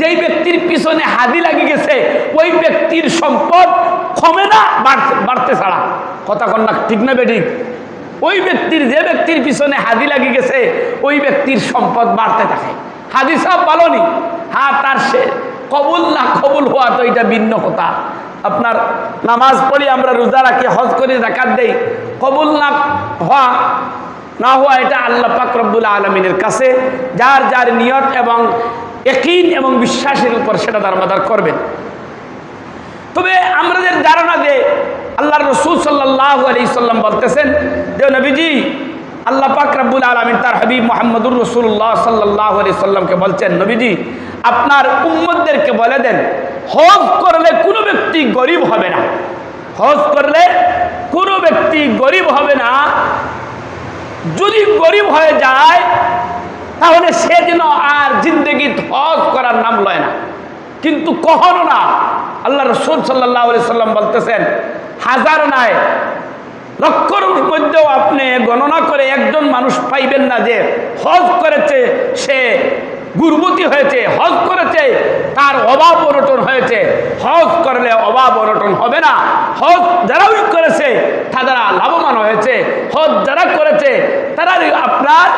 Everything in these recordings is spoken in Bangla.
যেই ব্যক্তির পিছনে হাদি লাগি গেছে, ওই ব্যক্তির সম্পদ কমে না বাড়তে ছাড়া। কথা কন্যা ঠিক না বেঠিক? ওই ব্যক্তির, যে ব্যক্তির পিছনে হাদি লাগি গেছে, ওই ব্যক্তির সম্পদ বাড়তে থাকে। হাদি সাহেব বলনি হ্যাঁ তার সে কবুল না কবুল হওয়া তো এটা ভিন্ন কথা। আপনার নামাজ পড়ি, আমরা রোজা রাখি, হজ করি, জাকাত দেই, কবুল না হওয়া না হওয়া এটা আল্লাহ পাক রব্বুল আলমিনের কাছে। যার যার নিয়ত এবং একইন এবং বিশ্বাসের উপর সেটা দারবাদার করবেন। তবে আমাদের ধারণা যে আল্লাহ রসুল সাল্লাহ আলি সাল্লাম বলতেছেন যে নবীজি, আল্লাহ পাক রব্বুল আলমিন তার হাবিব মোহাম্মদুর রসুল্লাহ সাল্লাহ আলি সাল্লামকে বলছেন, নবীজি, আপনার উম্মদদেরকে বলে দেন, হজ করলে কোনো ব্যক্তি গরিব হবে না। হজ করলে কোনো ব্যক্তি গরিব হবে না। যদি গরিব হয়ে যায়, তাহলে সে যেন করার নাম লয় না। কিন্তু কখনো না আল্লাহ রসুল সাল্লাহ সাল্লাম বলতেছেন, হাজার নয় লক্ষর মধ্যেও আপনি গণনা করে একজন মানুষ পাইবেন না যে হজ করেছে সে গুরবতী হয়েছে, হজ করেছে, তার অভাব অনটন হয়েছে। হজ করলে অভাব অনটন হবে না। হজ যারাই করেছে, তারা লাভবান হয়েছে। হজ যারা করেছে তারা আপনার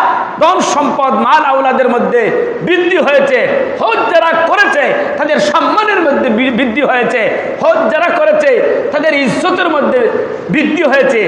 ধন সম্পদ, মাল আউলাদের মধ্যে বৃদ্ধি হয়েছে। হজ যারা করেছে, তাদের সম্মানের মধ্যে বৃদ্ধি হয়েছে। হজ যারা করেছে, তাদের ইজ্জতের মধ্যে বৃদ্ধি হয়েছে।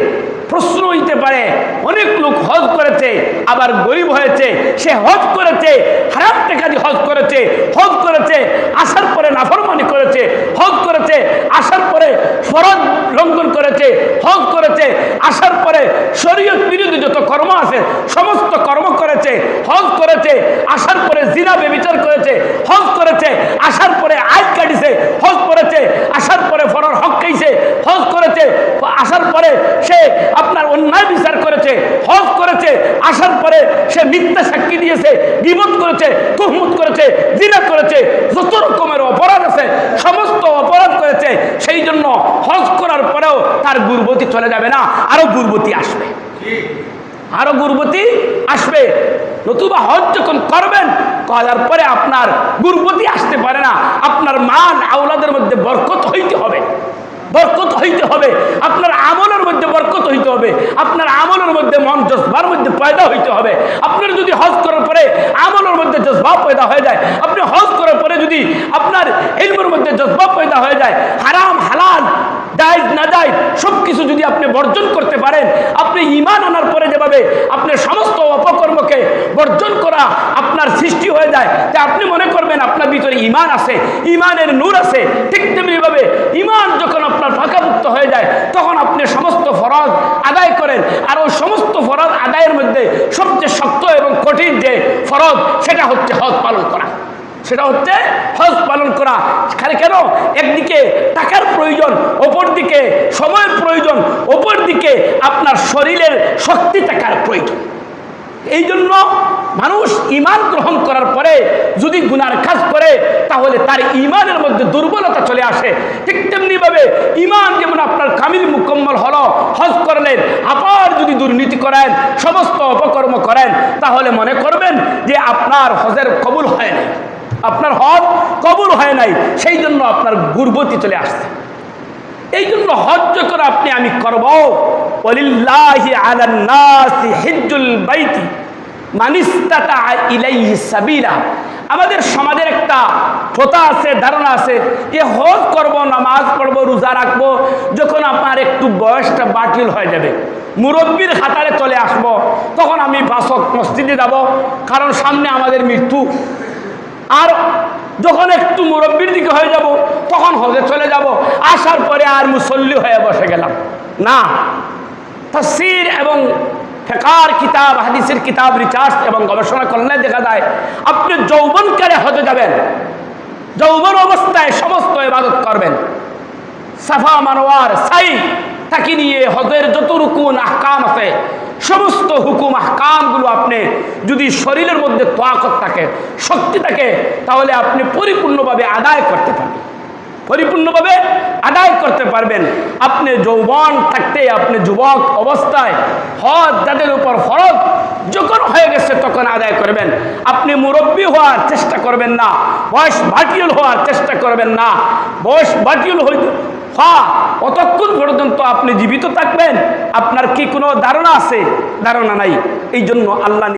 প্রশ্ন হইতে পারে। অনেক লোক হজ করেছে, আবার গরিব হয়েছে, সে হজ করেছে, হারাম টাকা দিয়ে হজ করেছে হজ করেছে, আসার পরে নাফরমানি করেছে, হজ করেছে, আসার পরে ফরজ লঙ্ঘন করেছে, হজ করেছে, আসার পরে শরীয়ত বিরোধী যত কর্ম আছে, সমস্ত কর্ম করেছে, হজ করেছে, আসার পরে জিনা বেবিচার করেছে, হজ করেছে, আসার পরে আয় কাটিছে, হজ করেছে, আসার পরে ফরর হক খাইছে হজ করেছে আসার পরে সে আপনার অন্যায় বিচার করেছে, হজ করেছে, আসার পরে সে মিথ্যা সাক্ষী দিয়েছে বিপদ করেছে তুহমত করেছে, জিনা করেছে, যত রকমের অপরাধ আছে, সমস্ত অপরাধ করেছে, সেই জন্য হজ করার পরেও তার গুরবতী চলে যাবে না, আরও গুরবতী আসবে। আরও গুরবতী আসবে। নতুবা হজ যখন করবেন, করার পরে আপনার গুরবতী আসতে পারে না। আপনার মান, আওলাদের মধ্যে বরকত হইতে হবে। বরকত হইতে হবে। আপনার আমলের মধ্যে বরকত হইতে হবে। আপনার আমলের মধ্যে মন জজবার মধ্যে পয়দা হইতে হবে। আপনার যদি হজ করার পরে আমলের মধ্যে জজবা পয়দা হয়ে যায়, আপনি হজ করার পরে যদি আপনার ইলমের মধ্যে জজবা পয়দা হয়ে যায়, হারাম, হালাল, জায়েজ, না জায়েজ সব কিছু যদি আপনি বর্জন করতে পারেন, আপনি ইমান আনার পরে যেভাবে আপনার সমস্ত অপকর্মকে বর্জন করা আপনার সৃষ্টি হয়ে যায়। যে আপনি মনে করবেন আপনার ভিতরে ইমান আছে ইমানের নূর আছে। ঠিক তেমনিভাবে ইমান যখন আপনার ফাঁকামুক্ত হয়ে যায়, তখন আপনি সমস্ত ফরজ আদায় করেন। আর ওই সমস্ত ফরজ আদায়ের মধ্যে সবচেয়ে শক্ত এবং কঠিন যে ফরজ, সেটা হচ্ছে হজ পালন করা। সেটা হচ্ছে হজ পালন করা। খালি কেন? একদিকে টাকার প্রয়োজন অপর দিকে সময়ের প্রয়োজন অপর দিকে আপনার শরীরের শক্তি টাকার প্রয়োজন। এই জন্য মানুষ ইমান গ্রহণ করার পরে যদি গুনার কাজ করে, তাহলে তার ইমানের মধ্যে দুর্বলতা চলে আসে। ঠিক তেমনিভাবে ইমান যেমন আপনার কামিল মুকম্মল হলো, হজ করলেন, আবার যদি দুর্নীতি করেন, সমস্ত অপকর্ম করেন, তাহলে মনে করবেন যে আপনার হজের কবুল হয় নাই। আপনার হজ কবুল হয় নাই, সেই জন্য আপনার গুরবতী চলে আসছে। এই জন্য হজ যখন আপনি, আমি করব। আমাদের সমাজের একটা প্রথা আছে, ধারণা আছে যে হজ করব, নামাজ পড়ব, রোজা রাখব, যখন আপনার একটু বয়সটা বাতিল হয়ে যাবে। মুরব্বীর হাতারে চলে আসব, তখন আমি বাসক মসজিদে যাব, কারণ সামনে আমাদের মৃত্যু। আর যখন একটু মুরব্বীর দিকে হয়ে যাব, তখন হজে চলে যাব। আসার পরে আর মুসল্লি হয়ে বসে গেলাম। না তসির এবং ফেকার কিতাব, হাদিসের কিতাব রিচার্জ এবং গবেষণা করলে দেখা যায়, আপনি যৌবনকালে হজে যাবেন। যৌবন অবস্থায় সমস্ত ইবাদত করবেন। সাফা মানোয়ার সাই, তাকে নিয়ে হজের যত রুকুন আহকাম আছে সমস্ত হুকুম, আহকামগুলো আপনি যদি শরীরের মধ্যে তোয়াকত থাকে, শক্তি থাকে, তাহলে আপনি পরিপূর্ণভাবে আদায় করতে পারবেন। পরিপূর্ণভাবে আদায় করতে পারবেন। আপনি যৌবন থাকতে আপনি যুবক অবস্থায়, হজ যাদের উপর ফরজ, যখন হয়ে গেছে তখন আদায় করবেন। আপনি মুরব্বী হওয়ার চেষ্টা করবেন না, বয়স ভাটিউল হওয়ার চেষ্টা করবেন না। বয়স ভাটিউল হইতে অতক্ষণ পর্যন্ত আপনি জীবিত থাকবেন, আপনার কি কোনো ধারণা আছে? ধারণা নাই। এই জন্য আল্লাহ